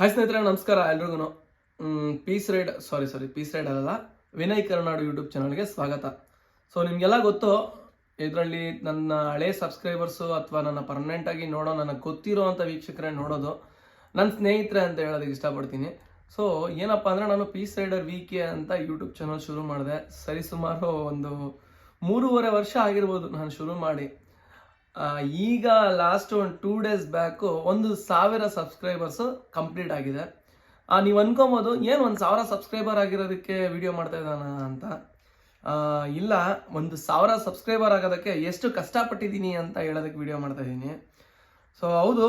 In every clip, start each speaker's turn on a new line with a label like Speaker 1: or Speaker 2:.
Speaker 1: Hi ಸ್ನೇಹಿತರೆ, ನಮಸ್ಕಾರ ಎಲ್ರಿಗೂ peace ride sorry sorry peace ride ಅಲ್ಲ ವಿನಯ್ ಕರ್ನಾಡು ಯೂಟ್ಯೂಬ್ ಚಾನಲ್ಗೆ ಸ್ವಾಗತ. ಸೊ ನಿಮಗೆಲ್ಲ ಗೊತ್ತು, ಇದರಲ್ಲಿ ನನ್ನ ಹಳೆ ಸಬ್ಸ್ಕ್ರೈಬರ್ಸು ಅಥವಾ ನನ್ನ ಪರ್ಮನೆಂಟ್ ಆಗಿ ನೋಡೋ ನನಗೆ ಗೊತ್ತಿರೋ ಅಂಥ ವೀಕ್ಷಕರೇ ನೋಡೋದು ನನ್ನ ಸ್ನೇಹಿತರೆ ಅಂತ ಹೇಳೋದಕ್ಕೆ ಇಷ್ಟಪಡ್ತೀನಿ. ಸೊ ಏನಪ್ಪ ಅಂದರೆ ನಾನು ಪೀಸ್ ರೈಡರ್ ವಿ ಕೆ ಅಂತ ಯೂಟ್ಯೂಬ್ ಚಾನಲ್ ಶುರು ಮಾಡಿದೆ. ಸರಿಸುಮಾರು ಒಂದು ಮೂರುವರೆ ವರ್ಷ ಆಗಿರ್ಬೋದು ನಾನು ಶುರು ಮಾಡಿ. ಈಗ ಲಾಸ್ಟ್ ಒಂದು ಟೂ ಡೇಸ್ ಬ್ಯಾಕು ಒಂದು ಸಾವಿರ ಸಬ್ಸ್ಕ್ರೈಬರ್ಸು ಕಂಪ್ಲೀಟ್ ಆಗಿದೆ. ನೀವು ಅನ್ಕೊಬೋದು, ಏನು ಒಂದು ಸಾವಿರ ಸಬ್ಸ್ಕ್ರೈಬರ್ ಆಗಿರೋದಕ್ಕೆ ವಿಡಿಯೋ ಮಾಡ್ತಾ ಇದ್ದಾನ ಅಂತ. ಇಲ್ಲ, ಒಂದು ಸಾವಿರ ಸಬ್ಸ್ಕ್ರೈಬರ್ ಆಗೋದಕ್ಕೆ ಎಷ್ಟು ಕಷ್ಟಪಟ್ಟಿದ್ದೀನಿ ಅಂತ ಹೇಳೋದಕ್ಕೆ ವಿಡಿಯೋ ಮಾಡ್ತಾ ಇದ್ದೀನಿ. ಸೊ ಹೌದು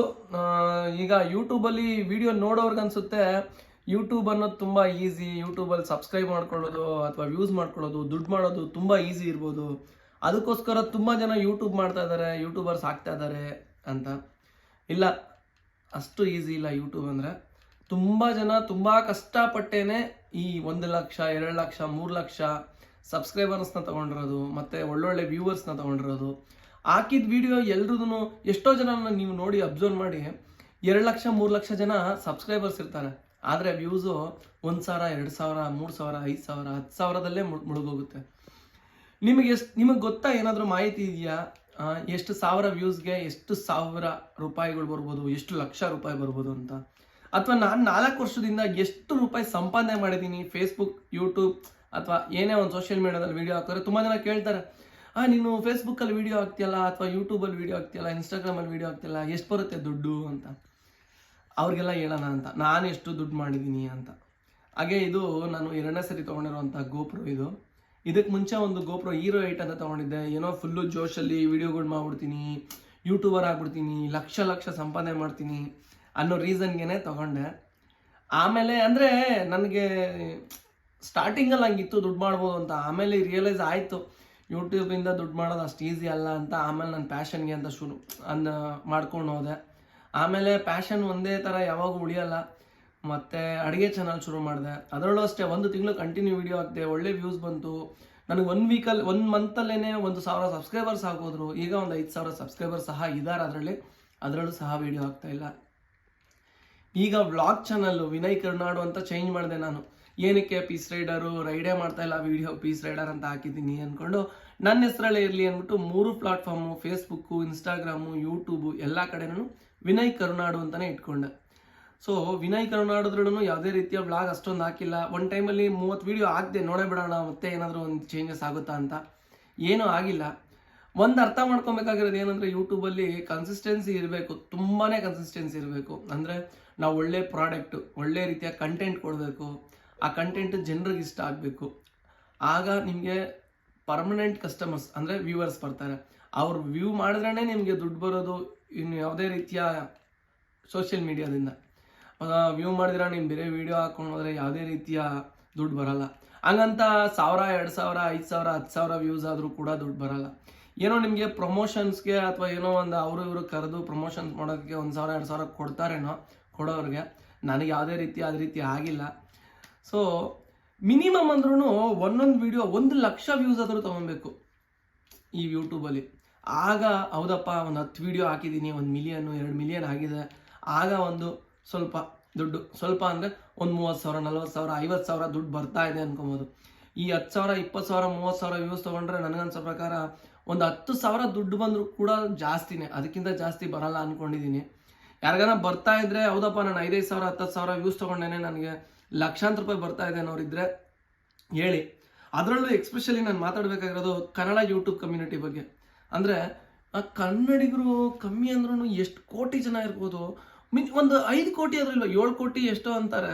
Speaker 1: ಈಗ ಯೂಟ್ಯೂಬಲ್ಲಿ ವಿಡಿಯೋ ನೋಡೋರ್ಗೆ ಅನ್ಸುತ್ತೆ ಯೂಟ್ಯೂಬ್ ಅನ್ನೋದು ತುಂಬ ಈಸಿ ಯೂಟ್ಯೂಬಲ್ಲಿ ಸಬ್ಸ್ಕ್ರೈಬ್ ಮಾಡ್ಕೊಳ್ಳೋದು, ಅಥವಾ ವ್ಯೂಸ್ ಮಾಡ್ಕೊಳ್ಳೋದು, ದುಡ್ಡು ಮಾಡೋದು ತುಂಬ ಈಸಿ ಇರ್ಬೋದು. ಅದಕ್ಕೋಸ್ಕರ ತುಂಬ ಜನ ಯೂಟ್ಯೂಬ್ ಮಾಡ್ತಾ ಇದ್ದಾರೆ ಯೂಟ್ಯೂಬರ್ಸ್ ಆಗ್ತಾ ಇದ್ದಾರೆ ಅಂತ. ಇಲ್ಲ, ಅಷ್ಟು ಈಸಿ ಇಲ್ಲ ಯೂಟ್ಯೂಬ್ ಅಂದರೆ. ತುಂಬ ಜನ ತುಂಬ ಕಷ್ಟಪಟ್ಟೇನೆ ಈ ಒಂದು ಲಕ್ಷ, ಎರಡು ಲಕ್ಷ, ಮೂರು ಲಕ್ಷ ಸಬ್ಸ್ಕ್ರೈಬರ್ಸ್ನ ತೊಗೊಂಡಿರೋದು, ಮತ್ತು ಒಳ್ಳೊಳ್ಳೆ ವ್ಯೂವರ್ಸ್ನ ತೊಗೊಂಡಿರೋದು. ಹಾಕಿದ ವಿಡಿಯೋ ಎಲ್ರದೂ ಎಷ್ಟೋ ಜನ ನೀವು ನೋಡಿ ಅಬ್ಸರ್ವ್ ಮಾಡಿ ಎರಡು ಲಕ್ಷ, ಮೂರು ಲಕ್ಷ ಜನ ಸಬ್ಸ್ಕ್ರೈಬರ್ಸ್ ಇರ್ತಾರೆ. ಆದರೆ ವ್ಯೂಸು ಒಂದು ಸಾವಿರ, ಎರಡು ಸಾವಿರ, ಮೂರು ಸಾವಿರ, ಐದು ಸಾವಿರ, ಹತ್ತು ಸಾವಿರದಲ್ಲೇ ಮುಳ್ ಮುಳುಗೋಗುತ್ತೆ. ನಿಮಗೆ ಎಷ್ಟು ನಿಮಗೆ ಗೊತ್ತಾ ಏನಾದರೂ ಮಾಹಿತಿ ಇದೆಯಾ? ಎಷ್ಟು ಸಾವಿರ ವ್ಯೂಸ್ಗೆ ಎಷ್ಟು ಸಾವಿರ ರೂಪಾಯಿಗಳು ಬರ್ಬೋದು, ಎಷ್ಟು ಲಕ್ಷ ರೂಪಾಯಿ ಬರ್ಬೋದು ಅಂತ. ಅಥವಾ ನಾನು ನಾಲ್ಕು ವರ್ಷದಿಂದ ಎಷ್ಟು ರೂಪಾಯಿ ಸಂಪಾದನೆ ಮಾಡಿದ್ದೀನಿ ಫೇಸ್ಬುಕ್ ಯೂಟ್ಯೂಬ್ ಅಥವಾ ಏನೇ ಒಂದು ಸೋಷಿಯಲ್ ಮೀಡಿಯಾದಲ್ಲಿ ವೀಡಿಯೋ ಹಾಕಿದ್ರೆ ತುಂಬ ಜನ ಕೇಳ್ತಾರೆ, ಆ, ನೀನು ಫೇಸ್ಬುಕ್ಕಲ್ಲಿ ವೀಡಿಯೋ ಹಾಕ್ತಿಯಲ್ಲ ಅಥವಾ ಯೂಟ್ಯೂಬಲ್ಲಿ ವೀಡಿಯೋ ಹಾಕ್ತಿಯಲ್ಲ ಇನ್ಸ್ಟಾಗ್ರಾಮಲ್ಲಿ ವೀಡಿಯೋ ಹಾಕ್ತಿಯಲ್ಲ, ಎಷ್ಟು ಬರುತ್ತೆ ದುಡ್ಡು? ಅಂತ. ಅವ್ರಿಗೆಲ್ಲ ಹೇಳೋಣ ಅಂತ. ನಾನು ಎಷ್ಟು ದುಡ್ಡು ಮಾಡಿದ್ದೀನಿ ಅಂತ. ಹಾಗೆ ಇದು ನಾನು ಎರಡನೇ ಸರಿ ತೊಗೊಂಡಿರುವಂಥ ಗೋಪುರ ಇದು. ಇದಕ್ಕೆ ಮುಂಚೆ ಒಂದು ಗೋಪ್ರೋ ಹೀರೋ ಏಟ್ ಅಂತ ತೊಗೊಂಡಿದ್ದೆ. ಏನೋ ಫುಲ್ಲು ಜೋಶಲ್ಲಿ ವಿಡಿಯೋಗಳು ಮಾಡ್ಬಿಡ್ತೀನಿ ಯೂಟ್ಯೂಬರ್ ಆಗ್ಬಿಡ್ತೀನಿ, ಲಕ್ಷ ಲಕ್ಷ ಸಂಪಾದನೆ ಮಾಡ್ತೀನಿ ಅನ್ನೋ ರೀಸನ್ಗೆ ತೊಗೊಂಡೆ. ಆಮೇಲೆ ಅಂದರೆ ನನಗೆ ಸ್ಟಾರ್ಟಿಂಗಲ್ಲಿ ಹಂಗಿತ್ತು, ದುಡ್ಡು ಮಾಡ್ಬೋದು ಅಂತ. ಆಮೇಲೆ ರಿಯಲೈಸ್ ಆಯಿತು ಯೂಟ್ಯೂಬಿಂದ ದುಡ್ಡು ಮಾಡೋದು ಅಷ್ಟು ಈಸಿ ಅಲ್ಲ ಅಂತ. ಆಮೇಲೆ ನನ್ನ ಪ್ಯಾಷನ್ಗೆ ಅಂತ ಶುರು, ಅನ್ನ ಮಾಡ್ಕೊಂಡು ಹೋದೆ. ಆಮೇಲೆ ಪ್ಯಾಷನ್ ಒಂದೇ ಥರ ಯಾವಾಗ ಉಳಿಯಲ್ಲ. ಮತ್ತು ಅಡುಗೆ ಚಾನಲ್ ಶುರು ಮಾಡಿದೆ. ಅದರಲ್ಲೂ ಅಷ್ಟೇ, ಒಂದು ತಿಂಗಳು ಕಂಟಿನ್ಯೂ ವೀಡಿಯೋ ಹಾಕಿದೆ, ಒಳ್ಳೆ ವ್ಯೂಸ್ ಬಂತು. ನನಗೆ ಒನ್ ವೀಕಲ್ಲಿ ಒನ್ ಮಂತಲ್ಲೇ ಒಂದು ಸಾವಿರ ಸಬ್ಸ್ಕ್ರೈಬರ್ಸ್ ಆಗೋದ್ರು ಈಗ ಒಂದು ಐದು ಸಾವಿರ ಸಬ್ಸ್ಕ್ರೈಬರ್ಸ್ ಸಹ ಇದ್ದಾರೆ ಅದರಲ್ಲಿ. ಅದರಲ್ಲೂ ಸಹ ವೀಡಿಯೋ ಆಗ್ತಾ ಇಲ್ಲ. ಈಗ ವ್ಲಾಗ್ ಚಾನಲ್ಲು ವಿನಯ್ ಕರ್ನಾಡು ಅಂತ ಚೇಂಜ್ ಮಾಡಿದೆ ನಾನು. ಏನಕ್ಕೆ ಪೀಸ್ ರೈಡರು ರೈಡೇ ಮಾಡ್ತಾ ಇಲ್ಲ ವಿಡಿಯೋ ಪೀಸ್ ರೈಡರ್ ಅಂತ ಹಾಕಿದ್ದೀನಿ ಅಂದ್ಕೊಂಡು ನನ್ನ ಹೆಸರಲ್ಲೇ ಇರಲಿ ಅಂದ್ಬಿಟ್ಟು ಮೂರು ಪ್ಲಾಟ್ಫಾರ್ಮು ಫೇಸ್ಬುಕ್ಕು ಇನ್ಸ್ಟಾಗ್ರಾಮು ಯೂಟ್ಯೂಬು ಎಲ್ಲ ಕಡೆನೂ ವಿನಯ್ ಕರುನಾಡು ಅಂತಲೇ ಇಟ್ಕೊಂಡೆ. ಸೊ ವಿನಯ್ ಕರುನಾಡದ್ರಲ್ಲೂ ಯಾವುದೇ ರೀತಿಯ ಬ್ಲಾಗ್ ಅಷ್ಟೊಂದು ಹಾಕಿಲ್ಲ. ಒನ್ ಟೈಮಲ್ಲಿ ಮೂವತ್ತು ವೀಡಿಯೋ ಹಾಕ್ದೆ ನೋಡೇ ಬಿಡೋಣ ಮತ್ತೆ ಏನಾದರೂ ಒಂದು ಚೇಂಜಸ್ ಆಗುತ್ತಾ ಅಂತ. ಏನೂ ಆಗಿಲ್ಲ. ಒಂದು ಅರ್ಥ ಮಾಡ್ಕೊಬೇಕಾಗಿರೋದು ಏನಂದರೆ ಯೂಟ್ಯೂಬಲ್ಲಿ ಕನ್ಸಿಸ್ಟೆನ್ಸಿ ಇರಬೇಕು. ತುಂಬಾ ಕನ್ಸಿಸ್ಟೆನ್ಸಿ ಇರಬೇಕು. ಅಂದರೆ ನಾವು ಒಳ್ಳೆ ಪ್ರಾಡಕ್ಟು ಒಳ್ಳೆ ರೀತಿಯ ಕಂಟೆಂಟ್ ಕೊಡಬೇಕು. ಆ ಕಂಟೆಂಟ್ ಜನರಿಗೆ ಇಷ್ಟ ಆಗಬೇಕು. ಆಗ ನಿಮಗೆ ಪರ್ಮನೆಂಟ್ ಕಸ್ಟಮರ್ಸ್ ಅಂದರೆ ವ್ಯೂವರ್ಸ್ ಬರ್ತಾರೆ. ಅವ್ರು ವ್ಯೂ ಮಾಡಿದ್ರೇ ನಿಮಗೆ ದುಡ್ಡು ಬರೋದು, ಇನ್ನು ಯಾವುದೇ ರೀತಿಯ ಸೋಷಿಯಲ್ ಮೀಡಿಯಾದಿಂದ ವ್ಯೂ ಮಾಡಿದ್ರೆ? ನೀನು ಬೇರೆ ವೀಡಿಯೋ ಹಾಕೊಂಡು ಹೋದ್ರೆ ಯಾವುದೇ ರೀತಿಯ ದುಡ್ಡು ಬರಲ್ಲ. ಹಂಗಂತ ಸಾವಿರ, ಎರಡು ಸಾವಿರ, ಐದು ಸಾವಿರ, ಹತ್ತು ಸಾವಿರ ವ್ಯೂಸ್ ಆದರೂ ಕೂಡ ದುಡ್ಡು ಬರಲ್ಲ. ಏನೋ ನಿಮಗೆ ಪ್ರಮೋಷನ್ಸ್ಗೆ ಅಥವಾ ಏನೋ ಒಂದು ಅವರು ಇವರು ಕರೆದು ಪ್ರಮೋಷನ್ಸ್ ಮಾಡೋದಕ್ಕೆ ಒಂದು ಸಾವಿರ, ಎರಡು ಸಾವಿರ ಕೊಡ್ತಾರೇನೋ ಕೊಡೋರಿಗೆ, ನನಗೆ ಯಾವುದೇ ರೀತಿ ಅದೇ ರೀತಿ ಆಗಿಲ್ಲ. ಸೊ ಮಿನಿಮಮ್ ಅಂದ್ರೂ ಒಂದೊಂದು ವಿಡಿಯೋ ಒಂದು ಲಕ್ಷ ವ್ಯೂಸ್ ಆದರೂ ತೊಗೊಬೇಕು ಈ ಯೂಟ್ಯೂಬಲ್ಲಿ ಆಗ ಹೌದಪ್ಪ, ಒಂದು ಹತ್ತು ವಿಡಿಯೋ ಹಾಕಿದ್ದೀನಿ ಒಂದು ಮಿಲಿಯನ್ನು ಎರಡು ಮಿಲಿಯನ್ ಆಗಿದೆ. ಆಗ ಒಂದು ಸ್ವಲ್ಪ ದುಡ್ಡು, ಸ್ವಲ್ಪ ಅಂದರೆ ಒಂದು ಮೂವತ್ತು ಸಾವಿರ, ನಲ್ವತ್ತು ಸಾವಿರ, ಐವತ್ತು ಸಾವಿರ ದುಡ್ಡು ಬರ್ತಾ ಇದೆ ಅನ್ಕೊಬೋದು. ಈ ಹತ್ತು ಸಾವಿರ, ಇಪ್ಪತ್ತು ಸಾವಿರ, ಮೂವತ್ತು ಸಾವಿರ ವ್ಯೂಸ್ ತೊಗೊಂಡ್ರೆ ನನಗನ್ಸೋ ಪ್ರಕಾರ ಒಂದು ಹತ್ತು ಸಾವಿರ ದುಡ್ಡು ಬಂದರೂ ಕೂಡ ಜಾಸ್ತಿನೇ. ಅದಕ್ಕಿಂತ ಜಾಸ್ತಿ ಬರಲ್ಲ ಅಂದ್ಕೊಂಡಿದ್ದೀನಿ ಯಾರಿಗಾನ ಬರ್ತಾ ಇದ್ರೆ ಹೌದಪ್ಪ, ನಾನು ಐದೈದು ಸಾವಿರ, ಹತ್ತತ್ತು ಸಾವಿರ ವ್ಯೂಸ್ ತೊಗೊಂಡೇನೆ, ನನಗೆ ಲಕ್ಷಾಂತರ ರೂಪಾಯಿ ಬರ್ತಾ ಇದೆ ಅನ್ನೋರಿದ್ರೆ ಹೇಳಿ. ಅದರಲ್ಲೂ ಎಕ್ಸ್ಪೆಷಲಿ ನಾನು ಮಾತಾಡಬೇಕಾಗಿರೋದು ಕನ್ನಡ ಯೂಟ್ಯೂಬ್ ಕಮ್ಯುನಿಟಿ ಬಗ್ಗೆ. ಅಂದರೆ ಕನ್ನಡಿಗರು ಕಮ್ಮಿ ಅಂದ್ರೂ ಎಷ್ಟು ಕೋಟಿ ಜನ ಇರ್ಬೋದು ಮೀನ್ ಒಂದು ಐದು ಕೋಟಿ ಆದ್ರೂ ಇಲ್ವಾ? ಏಳು ಕೋಟಿ ಎಷ್ಟೋ ಅಂತಾರೆ.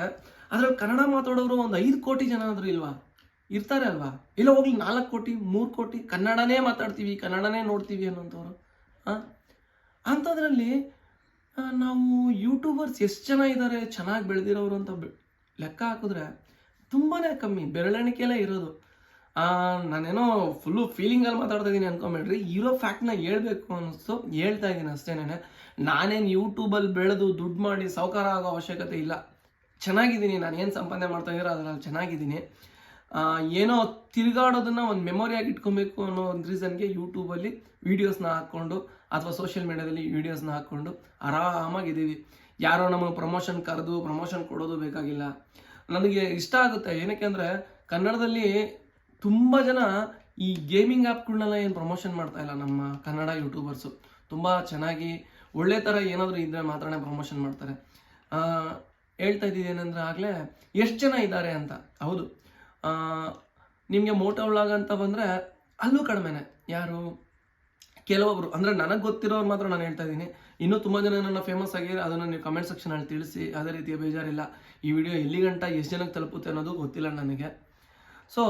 Speaker 1: ಅದ್ರಲ್ಲಿ ಕನ್ನಡ ಮಾತಾಡೋರು ಒಂದು ಐದು ಕೋಟಿ ಜನ ಆದ್ರೂ ಇಲ್ವಾ? ಇರ್ತಾರೆ ಅಲ್ವಾ? ಇಲ್ಲ, ಹೋಗ್ಲಿ, ನಾಲ್ಕು ಕೋಟಿ, ಮೂರು ಕೋಟಿ, ಕನ್ನಡನೇ ಮಾತಾಡ್ತೀವಿ, ಕನ್ನಡನೇ ನೋಡ್ತೀವಿ ಅನ್ನೋಂಥವ್ರು. ಹಾಂ ಅಂಥದ್ರಲ್ಲಿ ನಾವು ಯೂಟ್ಯೂಬರ್ಸ್ ಎಷ್ಟು ಜನ ಇದ್ದಾರೆ ಚೆನ್ನಾಗಿ ಬೆಳೆದಿರೋರು ಅಂತ ಲೆಕ್ಕ ಹಾಕಿದ್ರೆ ತುಂಬಾ ಕಮ್ಮಿ, ಬೆರಳೆಣಿಕೆಯಲ್ಲೇ ಇರೋದು. ನಾನೇನೋ ಫುಲ್ಲು ಫೀಲಿಂಗಲ್ಲಿ ಮಾತಾಡ್ತಾ ಇದ್ದೀನಿ ಅನ್ಕೊಂಬೇಡ್ರಿ. ಇರೋ ಫ್ಯಾಕ್ಟ್ನ ಹೇಳ್ಬೇಕು ಅನ್ನಿಸ್ತು ಹೇಳ್ತಾ ಇದ್ದೀನಿ ಅಷ್ಟೇನೆ ನಾನೇನು ಯೂಟ್ಯೂಬಲ್ಲಿ ಬೆಳೆದು ದುಡ್ಡು ಮಾಡಿ ಸಾವುಕಾರ ಆಗೋ ಅವಶ್ಯಕತೆ ಇಲ್ಲ. ಚೆನ್ನಾಗಿದ್ದೀನಿ ನಾನು ಏನು ಸಂಪಾದನೆ ಮಾಡ್ತಾ ಇದ್ದೀರೋ ಅದರಲ್ಲಿ ಚೆನ್ನಾಗಿದ್ದೀನಿ. ಏನೋ ತಿರುಗಾಡೋದನ್ನ ಒಂದು ಮೆಮೊರಿಯಾಗಿ ಇಟ್ಕೊಬೇಕು ಅನ್ನೋ ಒಂದು ರೀಸನ್ಗೆ ಯೂಟ್ಯೂಬಲ್ಲಿ ವೀಡಿಯೋಸ್ನ ಹಾಕ್ಕೊಂಡು, ಅಥವಾ ಸೋಷಿಯಲ್ ಮೀಡಿಯಾದಲ್ಲಿ ವೀಡಿಯೋಸ್ನ ಹಾಕ್ಕೊಂಡು ಆರಾಮಾಗಿದ್ದೀವಿ. ಯಾರೋ ನಮಗೆ ಪ್ರಮೋಷನ್ ಕರೆದು ಪ್ರಮೋಷನ್ ಕೊಡೋದು ಬೇಕಾಗಿಲ್ಲ. ನನಗೆ ಇಷ್ಟ ಆಗುತ್ತೆ. ಏನಕ್ಕೆ ಅಂದರೆ ಕನ್ನಡದಲ್ಲಿ ತುಂಬ ಜನ ಈ ಗೇಮಿಂಗ್ ಆ್ಯಪ್ಗಳನ್ನೆಲ್ಲ ಏನು ಪ್ರಮೋಷನ್ ಮಾಡ್ತಾ ಇಲ್ಲ ನಮ್ಮ ಕನ್ನಡ ಯೂಟ್ಯೂಬರ್ಸು ತುಂಬ ಚೆನ್ನಾಗಿ ಒಳ್ಳೆ ಥರ ಏನಾದರೂ ಇದ್ದರೆ ಮಾತ್ರನೇ ಪ್ರಮೋಷನ್ ಮಾಡ್ತಾರೆ. ಹೇಳ್ತಾ ಇದ್ದಿದ್ದು ಏನಂದ್ರೆ ಆಗಲೇ ಎಷ್ಟು ಜನ ಇದ್ದಾರೆ ಅಂತ. ಹೌದು. ನಿಮಗೆ ಮೋಟೋ ವ್ಲಾಗ್ ಅಂತ ಬಂದರೆ ಅಲ್ಲೂ ಕಡಿಮೆನೆ. ಯಾರು? ಕೆಲವೊಬ್ರು. ಅಂದರೆ ನನಗೆ ಗೊತ್ತಿರೋರು ಮಾತ್ರ ನಾನು ಹೇಳ್ತಾ ಇದ್ದೀನಿ. ಇನ್ನೂ ತುಂಬ ಜನ ನನ್ನ ಫೇಮಸ್ ಆಗಿ ಅದನ್ನು ನೀವು ಕಮೆಂಟ್ ಸೆಕ್ಷನಲ್ಲಿ ತಿಳಿಸಿ. ಅದೇ ರೀತಿಯ ಬೇಜಾರಿಲ್ಲ. ಈ ವಿಡಿಯೋ ಎಲ್ಲಿ ಗಂಟ ಎಷ್ಟು ಜನಕ್ಕೆ ತಲುಪುತ್ತೆ ಅನ್ನೋದು ಗೊತ್ತಿಲ್ಲ ನನಗೆ. ಸೊ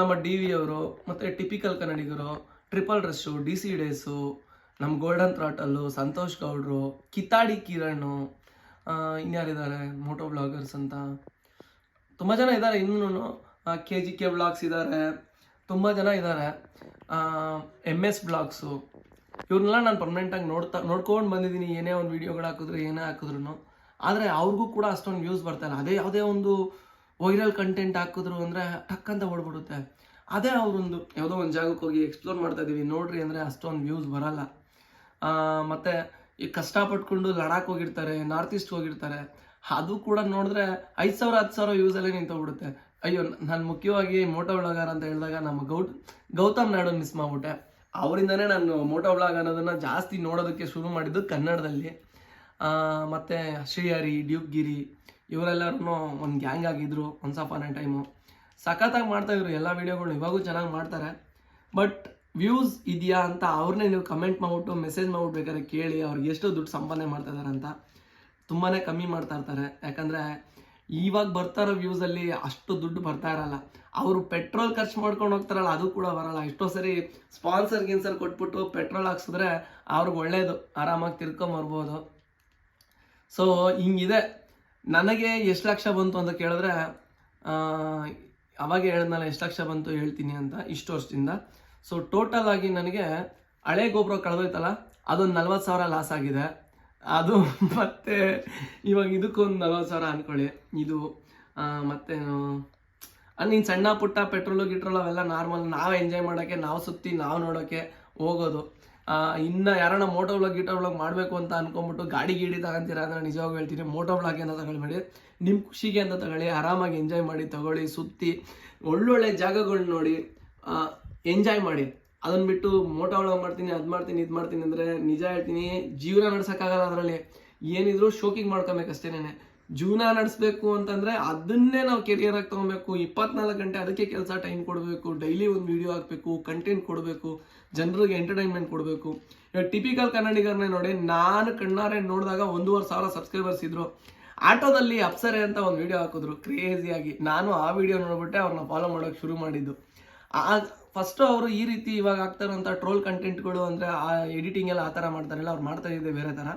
Speaker 1: ನಮ್ಮ ಡಿ ವಿ ಅವರು ಮತ್ತು ಟಿಪಿಕಲ್ ಕನ್ನಡಿಗರು triple rush D C days ನಮ್ಮ ಗೋಲ್ಡನ್ ಥ್ರಾಟಲ್ಲು ಸಂತೋಷ್ ಗೌಡ್ರು, ಕಿತಾಡಿ ಕಿರಣ್ ಇನ್ಯಾರಿದ್ದಾರೆ? ಮೋಟೋ ಬ್ಲಾಗರ್ಸ್ ಅಂತ. ತುಂಬ ಜನ ಇದ್ದಾರೆ ಇನ್ನೂ ಕೆ ಜಿ ಕೆ ಬ್ಲಾಗ್ಸ್ ಇದ್ದಾರೆ. ತುಂಬ ಜನ ಇದ್ದಾರೆ. ಎಂ ಎಸ್ ಬ್ಲಾಗ್ಸು ಇವ್ರನ್ನೆಲ್ಲ ನಾನು ಪರ್ಮನೆಂಟಾಗಿ ನೋಡ್ತಾ, ನೋಡ್ಕೊಂಡು ಬಂದಿದ್ದೀನಿ. ಏನೇ ಒಂದು ವೀಡಿಯೋಗಳು ಹಾಕಿದ್ರು, ಏನೇ ಹಾಕಿದ್ರು ಆದರೆ ಅವ್ರಿಗೂ ಕೂಡ ಅಷ್ಟೊಂದು ವ್ಯೂಸ್ ಇಲ್ಲ. ಅದೇ, ಯಾವುದೇ ಒಂದು ವೈರಲ್ ಕಂಟೆಂಟ್ ಹಾಕಿದ್ರು ಅಂದರೆ ಟಕ್ ಅಂತ ಓಡ್ಬಿಡುತ್ತೆ. ಅದೇ ಅವರೊಂದು ಯಾವುದೋ ಒಂದು ಜಾಗಕ್ಕೆ ಹೋಗಿ ಎಕ್ಸ್ಪ್ಲೋರ್ ಮಾಡ್ತಾ ಇದೀವಿ. ನೋಡ್ರಿ ಅಂದರೆ ಅಷ್ಟೊಂದು ವ್ಯೂಸ್ ಬರಲ್ಲ. ಮತ್ತು ಈ ಕಷ್ಟಪಟ್ಕೊಂಡು ಲಡಾಖ್ ಹೋಗಿರ್ತಾರೆ ನಾರ್ತ್ ಈಸ್ಟ್ ಹೋಗಿರ್ತಾರೆ. ಅದು ಕೂಡ ನೋಡಿದ್ರೆ ಐದು ಸಾವಿರ, ಹತ್ತು ಸಾವಿರ ವ್ಯೂಸಲ್ಲೇ ನಿಂತೋಗ್ಬಿಡುತ್ತೆ. ಅಯ್ಯೋ, ನಾನು ಮುಖ್ಯವಾಗಿ ಮೋಟೋ ವ್ಲಾಗರ್ ಅಂತ ಹೇಳಿದಾಗ ನಮ್ಮ ಗೌಟ್, ಗೌತಮ್ ನಾಡು ಮಿಸ್ ಮಾಡ್ಬಿಟ್ಟೆ. ಅವರಿಂದನೇ ನಾನು ಮೋಟೋ ವ್ಲಾಗ್ ಅನ್ನೋದನ್ನ ಜಾಸ್ತಿ ನೋಡೋದಕ್ಕೆ ಶುರು ಮಾಡಿದ್ದು ಕನ್ನಡದಲ್ಲಿ. ಮತ್ತು ಶ್ರೀಹರಿ ಡ್ಯೂಕ್ ಗಿರಿ ಇವರೆಲ್ಲರೂ ಒಂದು ಗ್ಯಾಂಗ್ ಆಗಿದ್ರು ಒನ್ಸ್ ಆಫ್ ಆನ್ ಟೈಮು ಸಖತ್ತಾಗಿ ಮಾಡ್ತಾ ಇದ್ರು ಎಲ್ಲ ವೀಡಿಯೋಗಳು ಇವಾಗೂ ಚೆನ್ನಾಗಿ ಮಾಡ್ತಾರೆ. ಬಟ್ ವ್ಯೂಸ್ ಇದೆಯಾ ಅಂತ ಅವ್ರನ್ನೇ ನೀವು ಕಮೆಂಟ್ ಮಾಡ್ಬಿಟ್ಟು ಮೆಸೇಜ್ ಮಾಡ್ಬಿಟ್ಟು ಕೇಳಿ, ಅವ್ರಿಗೆ ಎಷ್ಟು ದುಡ್ಡು ಸಂಪಾದನೆ ಮಾಡ್ತಾ ಇದಾರೆ ಅಂತ ತುಂಬಾ ಕಮ್ಮಿ ಮಾಡ್ತಾ ಇರ್ತಾರೆ. ಯಾಕಂದರೆ ಇವಾಗ ಬರ್ತಾ ಇರೋ ವ್ಯೂಸಲ್ಲಿ ಅಷ್ಟು ದುಡ್ಡು ಬರ್ತಾ ಇರಲ್ಲ. ಅವರು ಪೆಟ್ರೋಲ್ ಖರ್ಚು ಮಾಡ್ಕೊಂಡು ಹೋಗ್ತಾರಲ್ಲ, ಅದು ಕೂಡ ಬರಲ್ಲ. ಎಷ್ಟೋ ಸರಿ ಸ್ಪಾನ್ಸರ್ ಗಿನ್ಸರ್ ಕೊಟ್ಬಿಟ್ಟು ಪೆಟ್ರೋಲ್ ಹಾಕ್ಸಿದ್ರೆ ಅವ್ರಿಗೆ ಒಳ್ಳೆಯದು ಆರಾಮಾಗಿ ತಿರ್ಕೊಂಬರ್ಬೋದು ಸೊ ಹಿಂಗಿದೆ. ನನಗೆ ಎಷ್ಟು ಲಕ್ಷ ಬಂತು ಅಂತ ಕೇಳಿದ್ರೆ ಅವಾಗ ಹೇಳಿದ್ನಲ್ಲ ಎಷ್ಟು ಲಕ್ಷ ಬಂತು ಹೇಳ್ತೀನಿ ಅಂತ ಇಷ್ಟು ವರ್ಷದಿಂದ. ಸೊ ಟೋಟಲ್ ಆಗಿ ನನಗೆ ಹಳೆ ಗೊಬ್ಬರ ಕಳೆದೋಯ್ತಲ್ಲ, ಅದೊಂದು ನಲ್ವತ್ತು ಸಾವಿರ ಲಾಸ್ ಆಗಿದೆ. ಅದು ಮತ್ತೆ ಇವಾಗ ಇದಕ್ಕೊಂದು ನಲ್ವತ್ತು ಸಾವಿರ ಅನ್ಕೊಳ್ಳಿ. ಇದು ಮತ್ತೆ ನೀನು ಸಣ್ಣ ಪುಟ್ಟ ಪೆಟ್ರೋಲು ಗಿಟ್ರೋಲ್ ಅವೆಲ್ಲ ನಾರ್ಮಲ್ ನಾವು ಎಂಜಾಯ್ ಮಾಡೋಕ್ಕೆ, ನಾವು ಸುತ್ತಿ, ನಾವು ನೋಡೋಕ್ಕೆ ಹೋಗೋದು. ಇನ್ನ ಯಾರನ್ನ ಮೋಟೋ ಬ್ಲಾಗ್ ಗೀಟೋ ಬ್ಲಾಗ್ ಮಾಡಬೇಕು ಅಂತ ಅನ್ಕೊಂಬಿಟ್ಟು ಗಾಡಿ ಗೀಡಿ ತಗೊಂತೀರ ಅಂದ್ರೆ ನಿಜವಾಗ್ಲೂ ಹೇಳ್ತೀನಿ ಮೋಟೋ ಬ್ಲಾಗ್ ಅಂತ ತಗೊಳ್ಬೇಡಿ ನಿಮ್ಮ ಖುಷಿಗೆ ಅಂತ ತಗೊಳ್ಳಿ, ಆರಾಮಾಗಿ ಎಂಜಾಯ್ ಮಾಡಿ, ತಗೊಳ್ಳಿ, ಸುತ್ತಿ, ಒಳ್ಳೊಳ್ಳೆ ಜಾಗಗಳನ್ನ ನೋಡಿ ಎಂಜಾಯ್ ಮಾಡಿ. ಅದನ್ನ ಬಿಟ್ಟು ಮೋಟೋ ಬ್ಲಾಗ್ ಮಾಡ್ತೀನಿ, ಅದು ಮಾಡ್ತೀನಿ, ಇದು ಮಾಡ್ತೀನಿ ಅಂದರೆ ನಿಜ ಹೇಳ್ತೀನಿ, ಜೀವನ ನಡ್ಸೋಕ್ಕಾಗಲ್ಲ ಅದರಲ್ಲಿ. ಏನಿದ್ರು ಶೋಕಿಂಗ್ ಮಾಡ್ಕೊಬೇಕಷ್ಟೇನೆ. ಜೀವನ ನಡೆಸ್ಬೇಕು ಅಂತಂದ್ರೆ ಅದನ್ನೇ ನಾವು ಕೆರಿಯರ್ ಆಗಿ ತಗೊಬೇಕು. ಇಪ್ಪತ್ನಾಲ್ಕು ಗಂಟೆ ಅದಕ್ಕೆ ಕೆಲಸ ಟೈಮ್ ಕೊಡಬೇಕು ಡೈಲಿ ಒಂದು ವಿಡಿಯೋ ಹಾಕಬೇಕು ಕಂಟೆಂಟ್ ಕೊಡಬೇಕು, ಜನರಿಗೆ ಎಂಟರ್ಟೈನ್ಮೆಂಟ್ ಕೊಡಬೇಕು. ಟಿಪಿಕಲ್ ಕನ್ನಡಿಗರನ್ನೇ ನೋಡಿ, ನಾನು ಕಣ್ಣಾರೆ ನೋಡಿದಾಗ ಒಂದೂವರೆ ಸಾವಿರ ಸಬ್ಸ್ಕ್ರೈಬರ್ಸ್ ಇದ್ರು. ಆಟೋದಲ್ಲಿ ಅಪ್ಸರೆ ಅಂತ ಒಂದು ವಿಡಿಯೋ ಹಾಕಿದ್ರು ಕ್ರೇಜಿಯಾಗಿ ನಾನು ಆ ವಿಡಿಯೋ ನೋಡ್ಬಿಟ್ಟೆ ಅವ್ರನ್ನ ಫಾಲೋ ಮಾಡೋಕೆ ಶುರು ಮಾಡಿದ್ದು. ಆ ಫಸ್ಟು ಅವರು ಈ ರೀತಿ ಇವಾಗ ಆಗ್ತಾರಂತ ಟ್ರೋಲ್ ಕಂಟೆಂಟ್ಗಳು ಅಂದರೆ ಆ ಎಡಿಟಿಂಗ್ ಎಲ್ಲ ಆ ಥರ ಮಾಡ್ತಾರಲ್ಲ, ಅವ್ರು ಮಾಡ್ತಾ ಇದ್ದೆ ಬೇರೆ ಥರ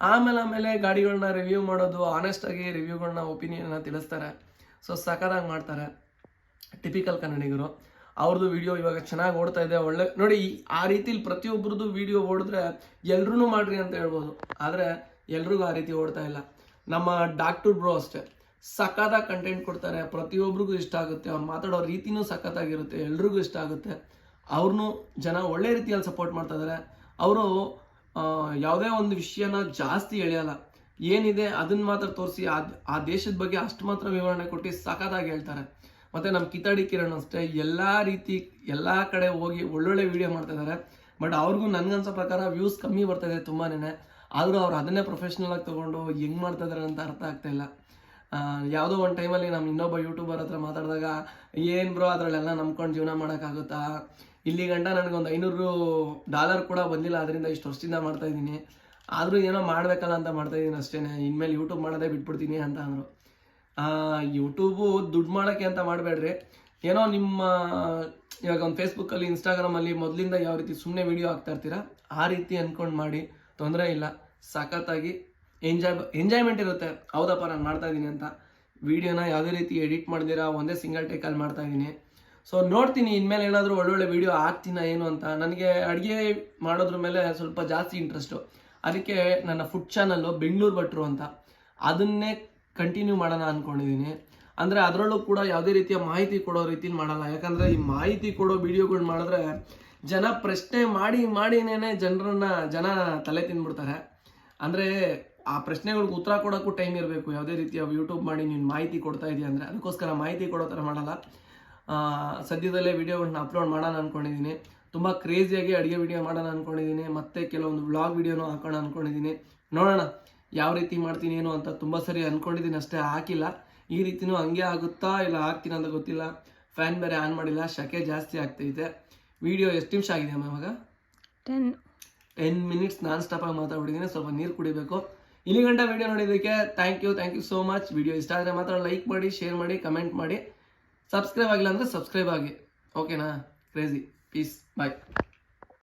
Speaker 1: ಆಮೇಲೆ ಆಮೇಲೆ ಗಾಡಿಗಳನ್ನ ರಿವ್ಯೂ ಮಾಡೋದು ಆನೆಸ್ಟಾಗಿ ರಿವ್ಯೂಗಳನ್ನ ಒಪಿನಿಯನ್ನ ತಿಳಿಸ್ತಾರೆ. ಸೊ ಸಖತ್ತಾಗಿ ಮಾಡ್ತಾರೆ. ಟಿಪಿಕಲ್ ಕನ್ನಡಿಗರು. ಅವ್ರದ್ದು ವಿಡಿಯೋ ಇವಾಗ ಚೆನ್ನಾಗಿ ಓಡ್ತಾ ಇದೆ, ಒಳ್ಳೆ, ನೋಡಿ, ಆ ರೀತಿಲಿ ಪ್ರತಿಯೊಬ್ಬರದ್ದು ವಿಡಿಯೋ ಓಡಿದ್ರೆ ಎಲ್ರೂ ಮಾಡ್ರಿ ಅಂತ ಹೇಳ್ಬೋದು. ಆದರೆ, ಎಲ್ರಿಗೂ ಆ ರೀತಿ ಓಡ್ತಾ ಇಲ್ಲ. ನಮ್ಮ ಡಾಕ್ಟರ್ ಬ್ರೋ ಅಷ್ಟೇ. ಸಖತ್ತಾಗಿ ಕಂಟೆಂಟ್ ಕೊಡ್ತಾರೆ ಪ್ರತಿಯೊಬ್ಬರಿಗೂ ಇಷ್ಟ ಆಗುತ್ತೆ, ಅವ್ರು ಮಾತಾಡೋ ರೀತಿನೂ ಸಖತ್ತಾಗಿರುತ್ತೆ, ಎಲ್ರಿಗೂ ಇಷ್ಟ ಆಗುತ್ತೆ. ಅವ್ರನ್ನೂ ಜನ ಒಳ್ಳೆ ರೀತಿಯಲ್ಲಿ ಸಪೋರ್ಟ್ ಮಾಡ್ತಾ ಇದ್ದಾರೆ ಅವರು ಯಾವುದೇ ಒಂದು ವಿಷಯನ ಜಾಸ್ತಿ ಎಳೆಯಲ್ಲ. ಏನಿದೆ ಅದನ್ನ ಮಾತ್ರ ತೋರಿಸಿ ಆ ಆ ದೇಶದ ಬಗ್ಗೆ ಅಷ್ಟು ಮಾತ್ರ ವಿವರಣೆ ಕೊಟ್ಟು ಸಖತ್ತಾಗಿ ಹೇಳ್ತಾರೆ. ಮತ್ತೆ ನಮ್ಮ ಕಿತಾಡಿ ಕಿರಣ್ ಅಷ್ಟೇ, ಎಲ್ಲ ರೀತಿ, ಎಲ್ಲ ಕಡೆ ಹೋಗಿ ಒಳ್ಳೊಳ್ಳೆ ವಿಡಿಯೋ ಮಾಡ್ತಾ ಇದ್ದಾರೆ ಬಟ್ ಅವ್ರಿಗೂ ನನ್ಗನ್ಸೋ ಪ್ರಕಾರ ವ್ಯೂಸ್ ಕಮ್ಮಿ ಬರ್ತಾ ಇದೆ ತುಂಬಾನೇ ಆದರೂ ಅವ್ರು ಅದನ್ನೇ ಪ್ರೊಫೆಷ್ನಲ್ ಆಗಿ ತೊಗೊಂಡು ಹೆಂಗ್ ಮಾಡ್ತಾ ಇದಾರೆ ಅಂತ ಅರ್ಥ ಆಗ್ತಾ ಇಲ್ಲ. ಯಾವುದೋ ಒಂದು ಟೈಮಲ್ಲಿ ನಮ್ಮ ಇನ್ನೊಬ್ಬ ಯೂಟ್ಯೂಬರ್ ಹತ್ರ ಮಾತಾಡಿದಾಗ, ಏನು ಬ್ರೋ ಅದರಲ್ಲೆಲ್ಲ ನಂಬ್ಕೊಂಡು ಜೀವನ ಮಾಡೋಕ್ಕಾಗುತ್ತಾ ಇಲ್ಲಿ ಗಂಟ ನನಗೊಂದು ಐನೂರು ಡಾಲರ್ ಕೂಡ ಬಂದಿಲ್ಲ ಅದರಿಂದ ಇಷ್ಟು ವರ್ಷದಿಂದ ಮಾಡ್ತಾ ಇದ್ದೀನಿ. ಆದರೂ ಏನೋ ಮಾಡಬೇಕಲ್ಲ ಅಂತ ಮಾಡ್ತಾ ಇದ್ದೀನಿ ಅಷ್ಟೇ ಇನ್ಮೇಲೆ ಯೂಟ್ಯೂಬ್ ಮಾಡೋದೇ ಬಿಟ್ಬಿಡ್ತೀನಿ ಅಂತ ಅಂದರು. ಯೂಟ್ಯೂಬು ದುಡ್ಡು ಮಾಡೋಕ್ಕೆ ಅಂತ ಮಾಡಬೇಡ್ರಿ. ಏನೋ ನಿಮ್ಮ, ಇವಾಗ ಒಂದು ಫೇಸ್ಬುಕ್ಕಲ್ಲಿ ಇನ್ಸ್ಟಾಗ್ರಾಮಲ್ಲಿ ಮೊದಲಿಂದ ಯಾವ ರೀತಿ ಸುಮ್ಮನೆ ವೀಡಿಯೋ ಹಾಕ್ತಾ ಇರ್ತೀರಾ, ಆ ರೀತಿ ಅಂದ್ಕೊಂಡು ಮಾಡಿ. ತೊಂದರೆ ಇಲ್ಲ. ಸಖತ್ತಾಗಿ ಎಂಜಾಯ್ ಎಂಜಾಯ್ಮೆಂಟ್ ಇರುತ್ತೆ. ಹೌದಪ್ಪ, ನಾನು ಮಾಡ್ತಾ ಇದ್ದೀನಿ ಅಂತ. ವೀಡಿಯೋನ ಯಾವುದೇ ರೀತಿ ಎಡಿಟ್ ಮಾಡಿದಿರ, ಒಂದೇ ಸಿಂಗಲ್ ಟೇಕಲ್ಲಿ ಮಾಡ್ತಾ ಇದ್ದೀನಿ. ಸೊ ನೋಡ್ತೀನಿ, ಇನ್ಮೇಲೆ ಏನಾದರೂ ಒಳ್ಳೊಳ್ಳೆ ವಿಡಿಯೋ ಹಾಕ್ತೀನ ಏನು ಅಂತ. ನನಗೆ ಅಡುಗೆ ಮಾಡೋದ್ರ ಮೇಲೆ ಸ್ವಲ್ಪ ಜಾಸ್ತಿ ಇಂಟ್ರೆಸ್ಟು ಅದಕ್ಕೆ ನನ್ನ ಫುಡ್ ಚಾನಲ್ಲು ಬೆಂಗಳೂರು ಭಟ್ರು ಅಂತ. ಅದನ್ನೇ ಕಂಟಿನ್ಯೂ ಮಾಡೋಣ ಅಂದ್ಕೊಂಡಿದ್ದೀನಿ ಅಂದರೆ ಅದರಲ್ಲೂ ಕೂಡ ಯಾವುದೇ ರೀತಿಯ ಮಾಹಿತಿ ಕೊಡೋ ರೀತಿಲಿ ಮಾಡಲ್ಲ. ಯಾಕಂದರೆ ಈ ಮಾಹಿತಿ ಕೊಡೋ ವಿಡಿಯೋಗಳು ಮಾಡಿದ್ರೆ ಜನ ಪ್ರಶ್ನೆ ಮಾಡಿ ಮಾಡಿನೇ ಜನರನ್ನ ಜನ ತಲೆ ತಿಂದ್ಬಿಡ್ತಾರೆ ಅಂದರೆ ಆ ಪ್ರಶ್ನೆಗಳಿಗೆ ಉತ್ತರ ಕೊಡೋಕ್ಕೂ ಟೈಮ್ ಇರಬೇಕು. ಯಾವುದೇ ರೀತಿಯ ಯೂಟ್ಯೂಬ್ ಮಾಡಿ ನೀನು ಮಾಹಿತಿ ಕೊಡ್ತಾ ಇದೆಯಾ ಅಂದರೆ ಅದಕ್ಕೋಸ್ಕರ ಮಾಹಿತಿ ಕೊಡೋ ಥರ ಮಾಡಲ್ಲ. ಸದ್ಯದಲ್ಲೇ ವಿಡಿಯೋಗಳನ್ನ ಅಪ್ಲೋಡ್ ಮಾಡೋಣ ಅಂದ್ಕೊಂಡಿದ್ದೀನಿ ತುಂಬ ಕ್ರೇಜಿಯಾಗಿ ಅಡುಗೆ ವಿಡಿಯೋ ಮಾಡೋಣ ಅಂದ್ಕೊಂಡಿದ್ದೀನಿ ಮತ್ತೆ ಕೆಲವೊಂದು ವ್ಲಾಗ್ ವಿಡಿಯೋನು ಹಾಕೋಣ ಅಂದ್ಕೊಂಡಿದ್ದೀನಿ ನೋಡೋಣ ಯಾವ ರೀತಿ ಮಾಡ್ತೀನಿ ಏನು ಅಂತ ತುಂಬ ಸರಿ ಅಂದ್ಕೊಂಡಿದ್ದೀನಿ ಅಷ್ಟೇ ಹಾಕಿಲ್ಲ. ಈ ರೀತಿಯೂ ಹಂಗೆ ಆಗುತ್ತಾ ಇಲ್ಲ ಹಾಕ್ತೀನಿ ಅಂತ ಗೊತ್ತಿಲ್ಲ. ಫ್ಯಾನ್ ಬೇರೆ ಆನ್ ಮಾಡಿಲ್ಲ ಶಕೆ ಜಾಸ್ತಿ ಆಗ್ತೈತೆ. ವಿಡಿಯೋ ಎಷ್ಟು ನಿಮಿಷ ಆಗಿದೆ ಅಮ್ಮ ಇವಾಗ?
Speaker 2: Ten
Speaker 1: ten minutes non stop ಆಗಿ ಮಾತಾಡ್ಬಿಟ್ಟಿದ್ದೀನಿ ಸ್ವಲ್ಪ ನೀರು ಕುಡಿಬೇಕು. ಇಲ್ಲಿ ಗಂಟೆ ವಿಡಿಯೋ ನೋಡಿದ್ದಕ್ಕೆ thank you thank you so much video ಇಷ್ಟ ಆದರೆ ಮಾತ್ರ ಲೈಕ್ ಮಾಡಿ ಶೇರ್ ಮಾಡಿ ಕಮೆಂಟ್ ಮಾಡಿ. ಸಬ್ಸ್ಕ್ರೈಬ್ ಆಗಿಲ್ಲ ಅಂದರೆ ಸಬ್ಸ್ಕ್ರೈಬ್ ಆಗಿ. ಓಕೆನಾ ಕ್ರೇಜಿ ಪೀಸ್ ಬಾಯ್